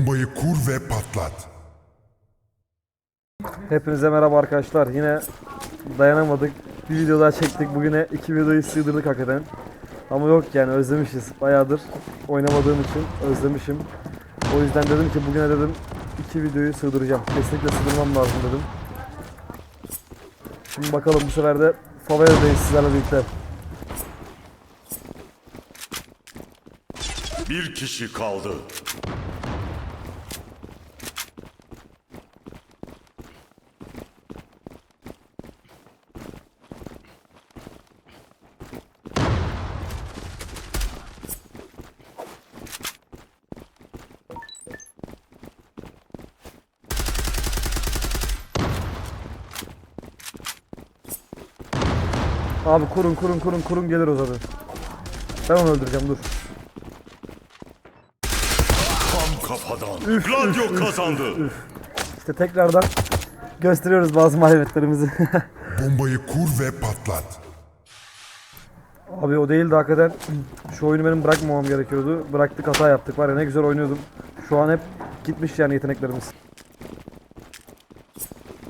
Bombayı kur ve patlat. Hepinize merhaba arkadaşlar. Yine dayanamadık. Bir video daha çektik. Bugüne iki videoyu sığdırdık hakikaten. Ama yok yani özlemişiz. Bayağıdır oynamadığım için özlemişim. O yüzden dedim ki bugüne dedim iki videoyu sığdıracağım. Kesinlikle sığdırmam lazım dedim. Şimdi bakalım bu sefer de Favela'dayız sizlerle birlikte. Bir kişi kaldı. Abi kurun kurun kurun kurun gelir o zaten. Ben onu öldüreceğim dur. Tam kafadan. Gladio kazandı. İşte tekrardan gösteriyoruz bazı marifetlerimizi. Bombayı kur ve patlat. Abi o değildi hakikaten. Şu oyunu benim bırakmamam gerekiyordu. Bıraktık hata yaptık var ya ne güzel oynuyordum. Şu an hep gitmiş yani yeteneklerimiz.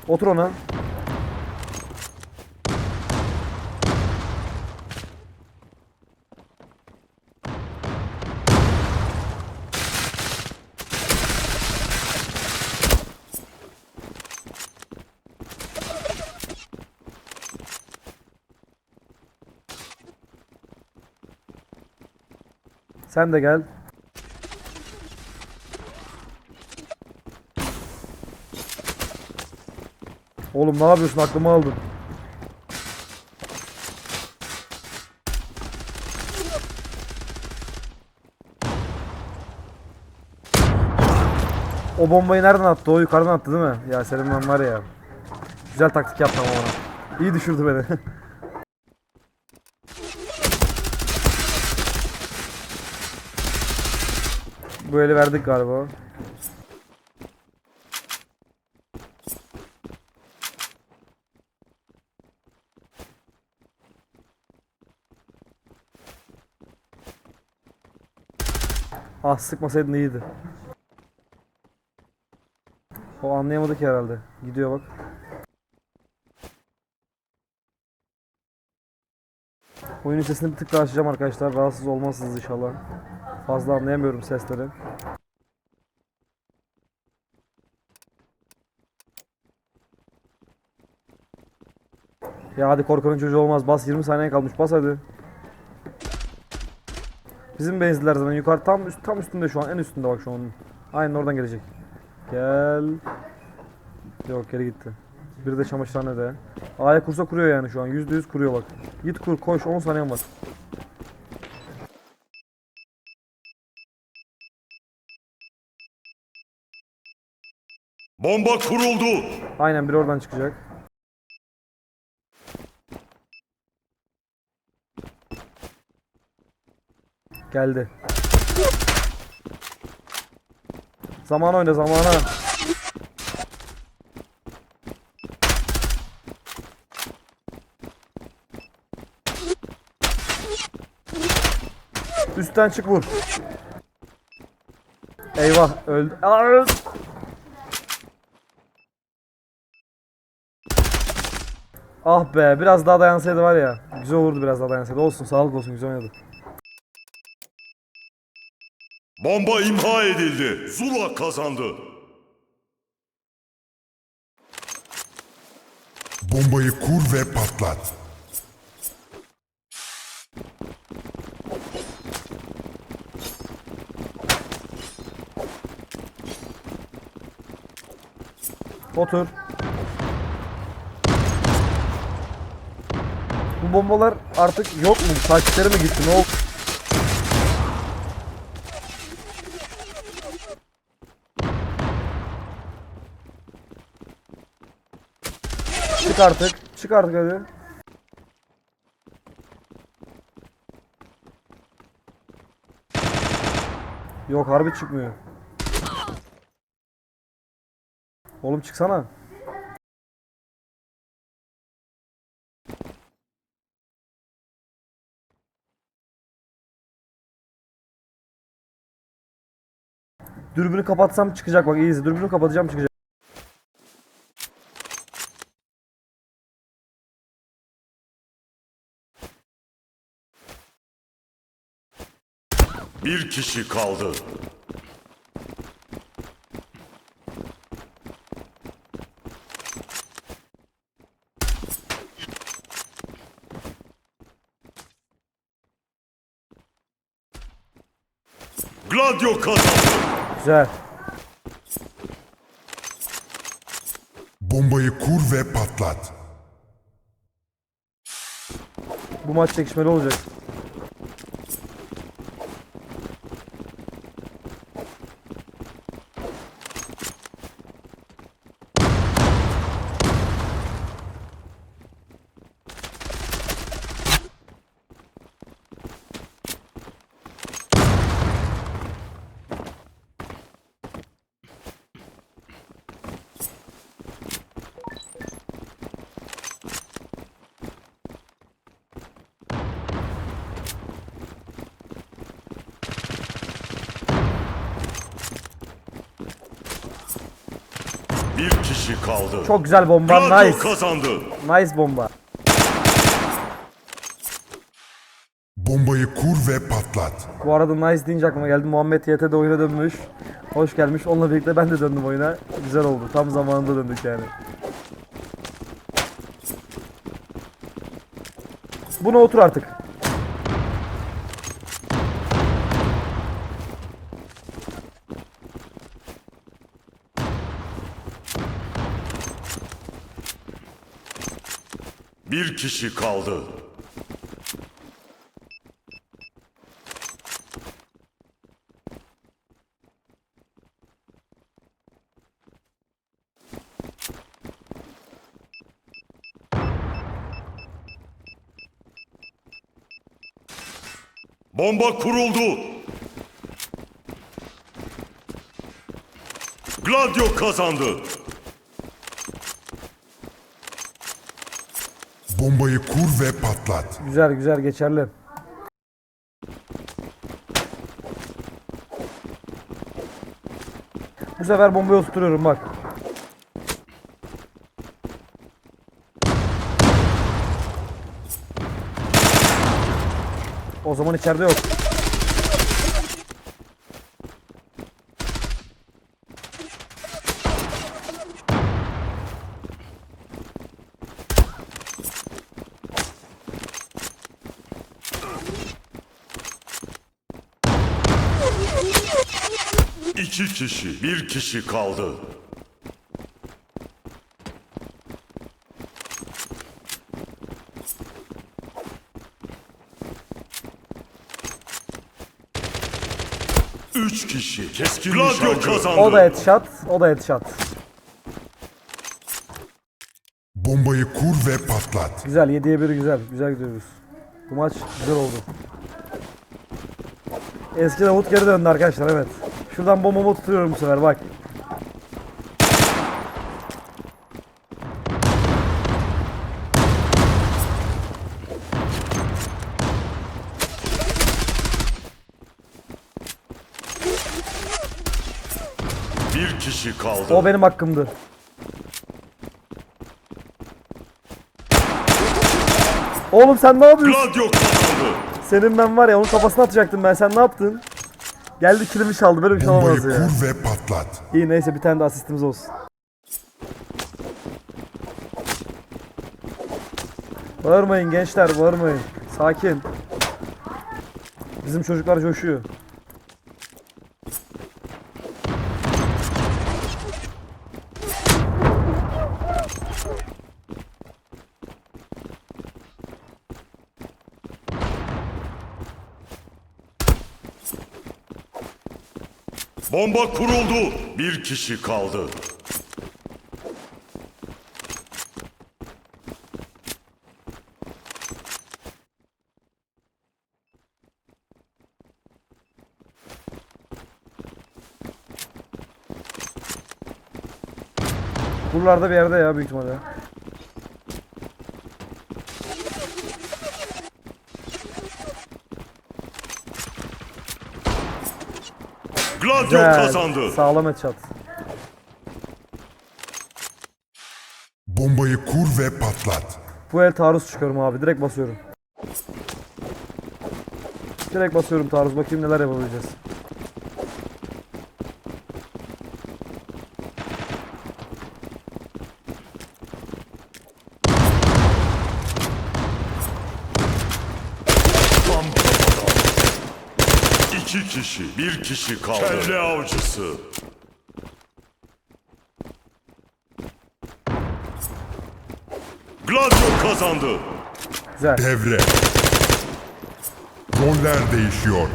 Otur ona. Sen de gel. Oğlum ne yapıyorsun aklımı aldın. O bombayı nereden attı? O yukarıdan attı değil mi? Ya ben var ya. Güzel taktik yaptım ona. İyi düşürdü beni. Bu eli verdik galiba. Ah sıkmasaydın iyiydi. O anlayamadı ki herhalde. Gidiyor bak. Oyunun sesini bir tık daha açacağım arkadaşlar. Rahatsız olmazsınız inşallah. Fazla anlayamıyorum sesleri. Ya hadi korkanın çocuğu olmaz. Bas 20 saniye kalmış. Bas hadi. Bizim benzinler zaten yukarı tam üst tam üstünde şu an. En üstünde bak şu an. Aynen oradan gelecek. Gel. Yok geri gitti. Bir de çamaşırhanede. A'ya kursa kuruyor yani şu an. %100 kuruyor bak. Git kur koş 10 saniyen var. Bomba kuruldu. Aynen biri oradan çıkacak. Geldi. Zaman oyna zamana. Üstten çık vur. Eyvah öldü. Ah be biraz daha dayansaydı var ya. Güzel olurdu biraz daha dayansaydı. Olsun sağlık olsun güzel oynadı. Bomba imha edildi. Zula kazandı. Bombayı kur ve patlat. Otur. Bu bombalar artık yok mu? Takipleri mi gitti? Ne oldu? Çık artık. Çık artık hadi. Yok harbi çıkmıyor. Oğlum çıksana. Dürbünü kapatsam çıkacak bak iyi izle. Dürbünü kapatacağım çıkacak. Bir kişi kaldı. Gladio kazandı. Güzel. Bombayı kur ve patlat. Bu maç çekişmeli olacak. Bir kişi kaldı. Çok güzel bomba. Nice. kazandı. Nice bomba. Bombayı kur ve patlat. Bu arada nice deyince aklıma geldi. Muhammed YT'de oyuna dönmüş. Hoş gelmiş. Onunla birlikte ben de döndüm oyuna. Güzel oldu. Tam zamanında döndük yani. Buna otur artık. Bir kişi kaldı. Bomba kuruldu. Gladio kazandı. Bombayı kur ve patlat. Güzel güzel geçerli. Bu sefer bombayı oturtuyorum bak. O zaman içeride yok. İki kişi, bir kişi kaldı. Üç kişi. Keskin Gladio kazandı. O da headshot, o da headshot. Bombayı kur ve patlat. Güzel 7'ye 1 güzel. Güzel gidiyoruz. Bu maç güzel oldu. Eski Davut geri döndü arkadaşlar evet. Şuradan bombamı tutuyorum bu sefer bak. Bir kişi kaldı. O benim hakkımdı. Oğlum sen ne yapıyorsun? Gladio kazandı. Senin ben var ya onun kafasına atacaktım ben. Sen ne yaptın? Geldi kilimi çaldı. Böyle bir şey Bombayı olamaz ya. kur ve patlat. İyi neyse bir tane de asistimiz olsun. Bağırmayın gençler bağırmayın. Sakin. Bizim çocuklar coşuyor. Bomba kuruldu. Bir kişi kaldı. Buralarda bir yerde ya büyük ihtimalle. Güzel. kazandı. Sağlam headshot. Bombayı kur ve patlat. Bu el taarruz çıkıyorum abi. Direkt basıyorum. Direkt basıyorum taarruz. Bakayım neler yapabileceğiz. Tam kafadan. İki kişi, bir kişi kaldı. Kelle avcısı. Gladio kazandı. Güzel. Devre. Roller değişiyor.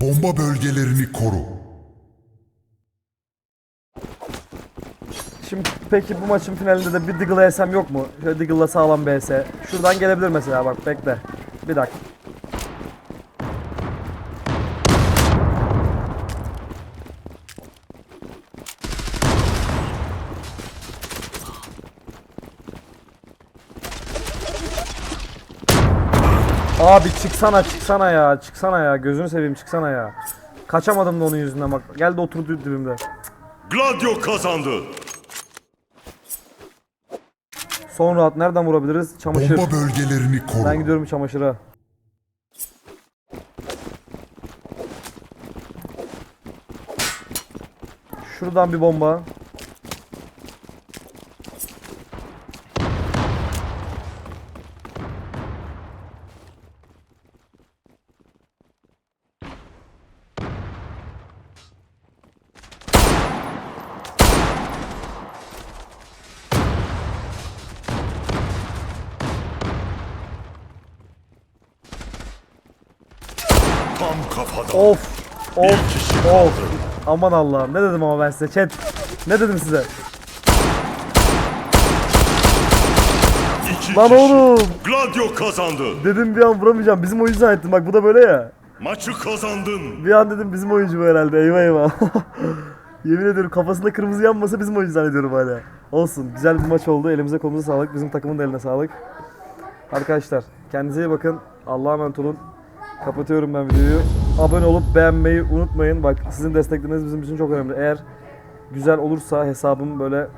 Bomba bölgelerini koru. Şimdi peki bu maçın finalinde de bir Diggle SM yok mu? Şöyle Diggle'la sağlam BS. Şuradan gelebilir mesela bak bekle. Bir dakika. Abi çıksana çıksana ya çıksana ya gözünü seveyim çıksana ya. Kaçamadım da onun yüzünden bak. Geldi oturdu dibimde. Gladio kazandı. Son rahat nereden vurabiliriz? Çamaşır. Bomba bölgelerini koru. Ben gidiyorum çamaşıra. Şuradan bir bomba. Tam kafadan. Of. Of. Of. Aman Allah'ım. Ne dedim ama ben size chat. Ne dedim size? İki Lan kişi. oğlum. Gladio kazandı. Dedim bir an vuramayacağım. Bizim oyuncu zannettim. Bak bu da böyle ya. Maçı kazandın. Bir an dedim bizim oyuncu bu herhalde. Eyvah eyvah. Yemin ediyorum kafasında kırmızı yanmasa bizim oyuncu zannediyorum hala. Olsun. Güzel bir maç oldu. Elimize kolumuza sağlık. Bizim takımın da eline sağlık. Arkadaşlar kendinize iyi bakın. Allah'a emanet olun. Kapatıyorum ben videoyu. Abone olup beğenmeyi unutmayın. Bak sizin destekleriniz bizim için çok önemli. Eğer güzel olursa hesabım böyle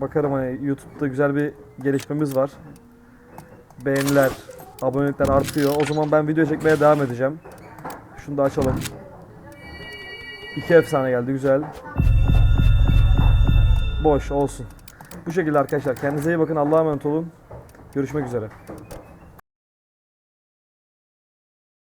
bakarım hani YouTube'da güzel bir gelişmemiz var. Beğeniler, abonelikler artıyor. O zaman ben video çekmeye devam edeceğim. Şunu da açalım. İki efsane geldi güzel. Boş olsun. Bu şekilde arkadaşlar kendinize iyi bakın Allah'a emanet olun. Görüşmek üzere.